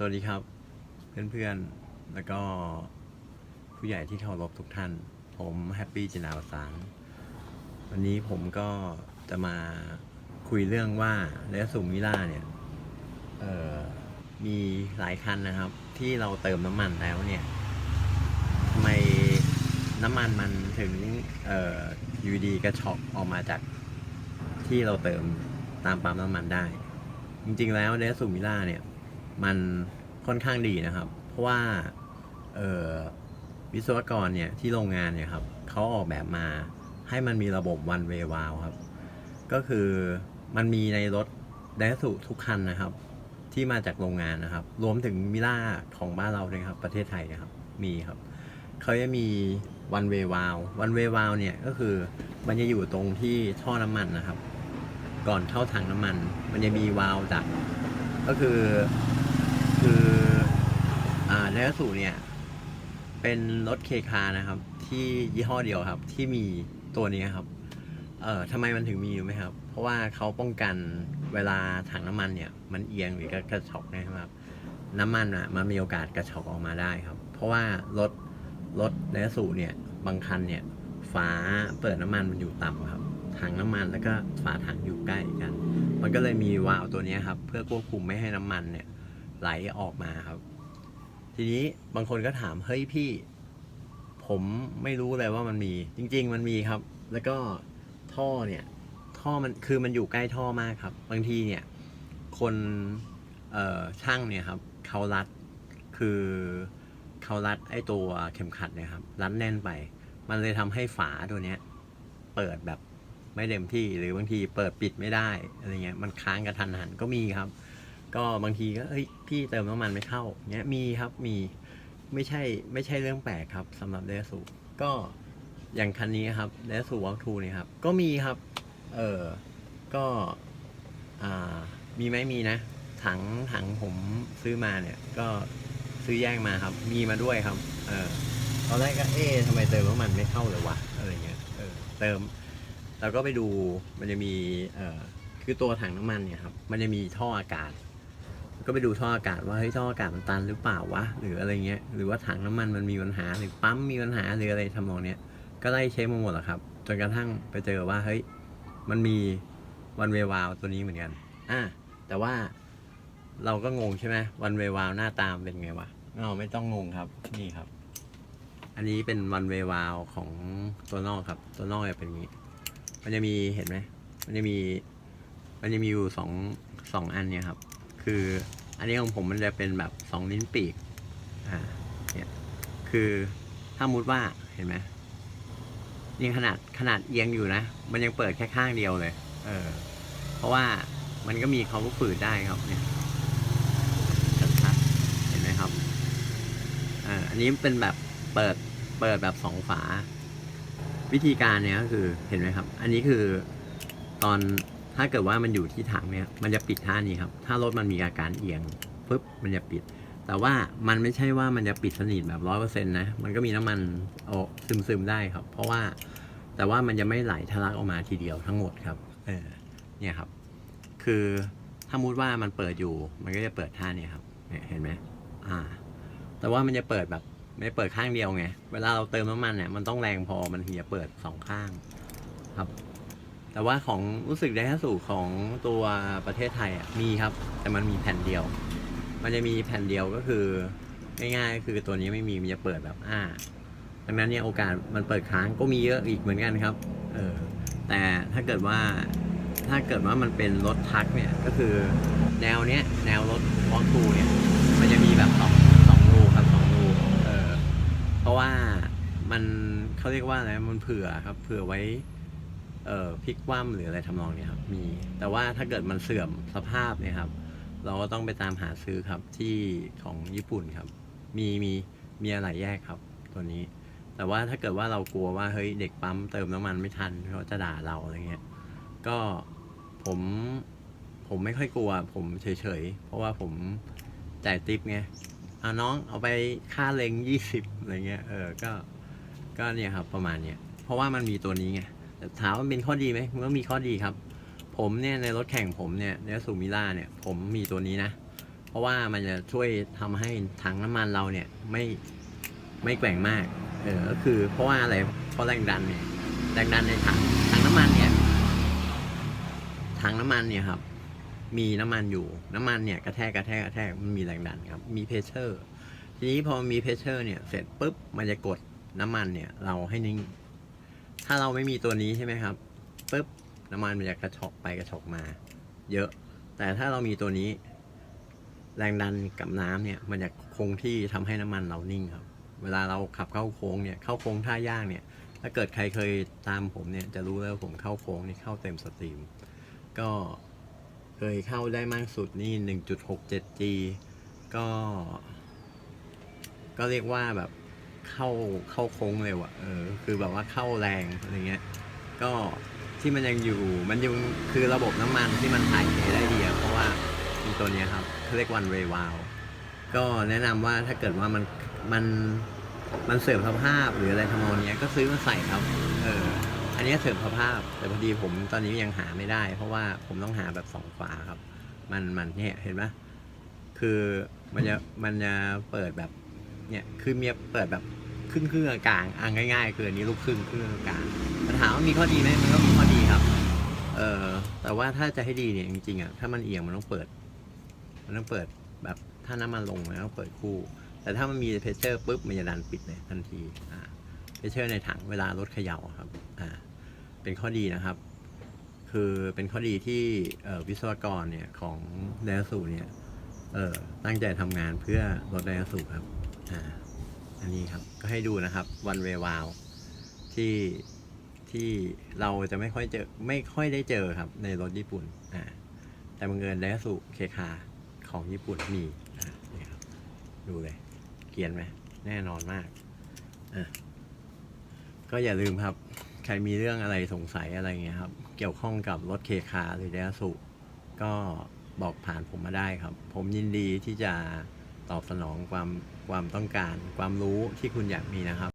สวัสดีครับ เพื่อนๆ แล้วก็ผู้ใหญ่ที่เคารพทุกท่าน ผมแฮปปี้จินาประสานวันนี้ผมก็จะมาคุยเรื่องว่าเรสุมิล่าเนี่ยมีหลายคันนะครับ ที่เราเติมน้ำมันแล้วเนี่ยทำไมน้ำมันมันถึงออยูดีกระชอกออกมาจากที่เราเติมตามปั๊มน้ำมันได้ จริงๆแล้วเรสุมิล่าเนี่ย มันค่อนข้างดีนะครับ เพราะว่าวิศวกรเนี่ยที่โรงงานเนี่ยครับเขาออกแบบมาให้มันมีระบบ one way valve ครับ ก็คือมันมีในรถไดสุทุกคันนะครับ ที่มาจากโรงงานนะครับ รวมถึงมิล่าของบ้านเราเลยครับ ประเทศไทยนะครับ มีครับเขาจะมี one way valve one way valve เนี่ยก็คือมันจะอยู่ตรงที่ท่อน้ำมันนะครับ ก่อนเข้าถังน้ำมัน มันจะมีวาล์วจากก็คือคือ อ่าเนสูเนี่ย เป็นรถเคคานะครับ ที่ยี่ห้อเดียวครับ ที่มีตัวนี้ครับ เอ่อทำไมมันถึงมีรู้ไหมครับ เพราะว่าเขาป้องกันเวลาถังน้ำมันเนี่ย มันเอียงหรือกระกระชอกนะครับ น้ำมันอะมันมีโอกาสกระชอกออกมาได้ครับ เพราะว่ารถรถเนสูเนี่ยบางคันเนี่ยฝาเปิดน้ำมันมันอยู่ต่ำครับ ถังน้ำมันแล้วก็ฝาถังอยู่ใกล้กัน มันก็เลยมีวาล์วตัวนี้ครับ เพื่อควบคุมไม่ให้น้ำมันเนี่ยไหลออกมาครับ ทีนี้บางคนก็ถามเฮ้ยพี่ ผมไม่รู้เลยว่ามันมี จริง ๆ มันมีครับ แล้วก็ท่อเนี่ยท่อมันคือมันอยู่ใกล้ท่อมากครับ บางทีเนี่ย คนเอ่อช่างเนี่ยครับเขารัดคือเขารัดไอ้ตัวเข็มขัดเนี่ยครับ รัดแน่นไป มันเลยทำให้ฝาตัวเนี้ย เปิดแบบไม่เต็มที่หรือบางทีเปิดปิดไม่ได้อะไรเงี้ยมันค้างกระทันหันก็มีครับ ก็บางทีก็เอ้ยพี่เติมน้ำมันไม่เข้าเนี้ยมีครับมีไม่ใช่ไม่ใช่เรื่องแปลกครับสำหรับเดสูก็อย่างคันนี้ครับเดสูวอล์ทูนี่ครับก็มีครับเออก็อ่ามีไหมมีนะ ถังถังผมซื้อมาเนี่ยก็ซื้อแยกมาครับ มีมาด้วยครับ เออตอนแรกก็เอ๊ะทำไมเติมน้ำมันไม่เข้าเลยวะอะไรเงี้ยเออเติมเราก็ไปดูมันจะมีเอ่อคือตัวถังน้ำมันเนี่ยครับ มันจะมีท่ออากาศ ก็ไปดูท่ออากาศว่าเฮ้ยท่ออากาศมันตันหรือเปล่าวะหรืออะไรเงี้ยหรือว่าถังน้ำมันมันมีปัญหาหรือปั๊มมีปัญหาหรืออะไรทำนองเนี้ยก็ไล่เช็คมาหมดแหละครับจนกระทั่งไปเจอว่าเฮ้ยมันมีวันเววาวตัวนี้เหมือนกันอะแต่ว่าเราก็งงใช่ไหมวันเววาวหน้าตามเป็นไงวะเราไม่ต้องงงครับนี่ครับ อันนี้เป็นวันเววาวของตัวนอกครับ ตัวนอกจะเป็นอย่างนี้ มันจะมีเห็นไหมมันจะมี มันจะมีอยู่สองสองอันเนี่ยครับ คือ อันนี้ของผมมันจะเป็นแบบสองลิ้นปีก อ่า เนี่ย คือถ้ามุดว่าเห็นไหมนี่ขนาดขนาดเอียงอยู่นะ มันยังเปิดแค่ข้างเดียวเลย เออ เพราะว่ามันก็มีเขาลูกปืดได้ครับเนี่ยชัดๆเห็นไหมครับ อ่า อันนี้เป็นแบบเปิดเปิดแบบสองฝา วิธีการเนี่ยก็คือเห็นไหมครับ อันนี้คือตอน ถ้าเกิดว่ามันอยู่ที่ถังเนี่ยมันจะปิดท่านี้ครับ ถ้ารถมันมีอาการเอียงปุ๊บมันจะปิด แต่ว่ามันไม่ใช่ว่ามันจะปิดสนิทแบบร้อยเปอร์เซ็นต์นะ มันก็มีน้ำมันออกซึมๆได้ครับ เพราะว่าแต่ว่ามันจะไม่ไหลทะลักออกมาทีเดียวทั้งหมดครับ เออเนี่ยครับ คือถ้ามุดว่ามันเปิดอยู่ มันก็จะเปิดท่านี่ยครับเนี่ยเห็นไหมอ่า แต่ว่ามันจะเปิดแบบไม่เปิดข้างเดียวไง เวลาเราเติมน้ำมันเนี่ย มันต้องแรงพอ มันถึงจะเปิดสองข้างครับ แต่ว่าของรู้สึกไดฮัตสูของตัวประเทศไทยอะมีครับ แต่มันมีแผ่นเดียว มันจะมีแผ่นเดียวก็คือง่ายๆคือตัวนี้ไม่มีมันจะเปิดแบบอ่าดังนั้นเนี่ยโอกาสมันเปิดค้างก็มีเยอะอีกเหมือนกันครับเออแต่ถ้าเกิดว่าถ้าเกิดว่ามันเป็นรถทักเนี่ยก็คือแนวเนี้ยแนวรถวอลทูเนี่ยมันจะมีแบบสองสองรูครับสองรูเออเพราะว่ามันเขาเรียกว่าอะไรมันเผื่อครับเผื่อไว้ เอ่อพลิกคว่ำหรืออะไรทำนองเนี้ยครับมีแต่ว่าถ้าเกิดมันเสื่อมสภาพเนี่ยครับ เราก็ต้องไปตามหาซื้อครับที่ของญี่ปุ่นครับ มีมีมีอะไรแยกครับตัวนี้ แต่ว่าถ้าเกิดว่าเรากลัวว่าเฮ้ยเด็กปั๊มเติมน้ำมันไม่ทันเขาจะด่าเราอะไรเงี้ยก็ผมผมไม่ค่อยกลัว ผมเฉยๆ เพราะว่าผมจ่ายติปไงเอาน้องเอาไปค่าเลงยี่สิบอะไรเงี้ยเออก็ก็เนี่ยครับประมาณเนี้ยเพราะว่ามันมีตัวนี้ไง ถามว่ามันเป็นข้อดีไหมมันก็มีข้อดีครับ ผมเนี่ยในรถแข่งผมเนี่ยในสูมิล่าเนี่ยผมมีตัวนี้นะ เพราะว่ามันจะช่วยทำให้ถังน้ำมันเราเนี่ยไม่ไม่แกว่งมากเออก็คือเพราะว่าอะไรเพราะแรงดันเนี่ยแรงดันในถังถังน้ำมันเนี่ยถังน้ำมันเนี่ยครับมีน้ำมันอยู่น้ำมันเนี่ยกระแทกกระแทกกระแทกมันมีแรงดันครับมีเพเชอร์ทีนี้พอมีเพเชอร์เนี่ยเสร็จปุ๊บมันจะกดน้ำมันเนี่ยเราให้นิ่ง ถ้าเราไม่มีตัวนี้ใช่ไหมครับปุ๊บน้ำมันมันจะกระชอกไปกระชอกมา เยอะ แต่ถ้าเรามีตัวนี้ แรงดันกับน้ำเนี่ยมันจะคงที่ทำให้น้ำมันเรานิ่งครับ เวลาเราขับเข้าโค้งเนี่ยเข้าโค้งท่ายากเนี่ย ถ้าเกิดใครเคยตามผมเนี่ยจะรู้แล้วผมเข้าโค้งนี่เข้าเต็มสตรีม ก็เคยเข้าได้มากสุดนี่ 1.67G ก็ ก็เรียกว่าแบบ เข้าเข้าโค้งเร็วอะเออคือแบบว่าเข้าแรงอะไรเงี้ยก็ที่มันยังอยู่มันยังคือระบบน้ำมันที่มันถ่ายเทได้ดีอะเพราะว่ามีตัวนี้ครับเขาเรียกวันเววาลก็แนะนำว่าถ้าเกิดว่ามันมันมันเสื่อมสภาพหรืออะไรทำนองนี้ก็ซื้อมาใส่ครับ เออ อันนี้เสื่อมสภาพ แต่พอดีผมตอนนี้ยังหาไม่ได้ เพราะว่าผมต้องหาแบบสองฝาครับ มันมันเนี่ยเห็นไหมคือมันจะมันจะเปิดแบบ เนี่ยคือเมียเปิดแบบครึ่งครึ่งกลางอะง่าย ๆ คืออันนี้ลูกครึ่งครึ่งกลางๆแต่ถาว่ามีข้อดีไหมมันก็มีข้อดีครับ เออแต่ว่าถ้าจะให้ดีเนี่ยจริงๆอะถ้ามันเอียงมันต้องเปิด มันต้องเปิดแบบถ้าน้ำมันลงมันต้องเปิดคู่ แต่ถ้ามันมีเพชเชอร์ปุ๊บมันจะดันปิดเลยทันทีอ่าเพชเชอร์ในถังเวลารถเขย่าครับอ่าเป็นข้อดีนะครับ คือเป็นข้อดีที่วิศวกรเนี่ยของไดสูเนี่ยเออตั้งใจทำงานเพื่อลดไดสูครับ อ่าอันนี้ครับก็ให้ดูนะครับวันเววาวที่ที่เราจะไม่ค่อยเจอไม่ค่อยได้เจอครับในรถญี่ปุ่นอ่าแต่บังเอิญไดสูเคคาของญี่ปุ่นมีอ่านี่ครับดูเลย เกียนไหมแน่นอนมากอะก็อย่าลืมครับ ใครมีเรื่องอะไรสงสัยอะไรเงี้ยครับ เกี่ยวข้องกับรถเคคาหรือไดสูก็บอกผ่านผมมาได้ครับ ผมยินดีที่จะ ตอบสนองความความต้องการ ความรู้ที่คุณอยากมีนะครับ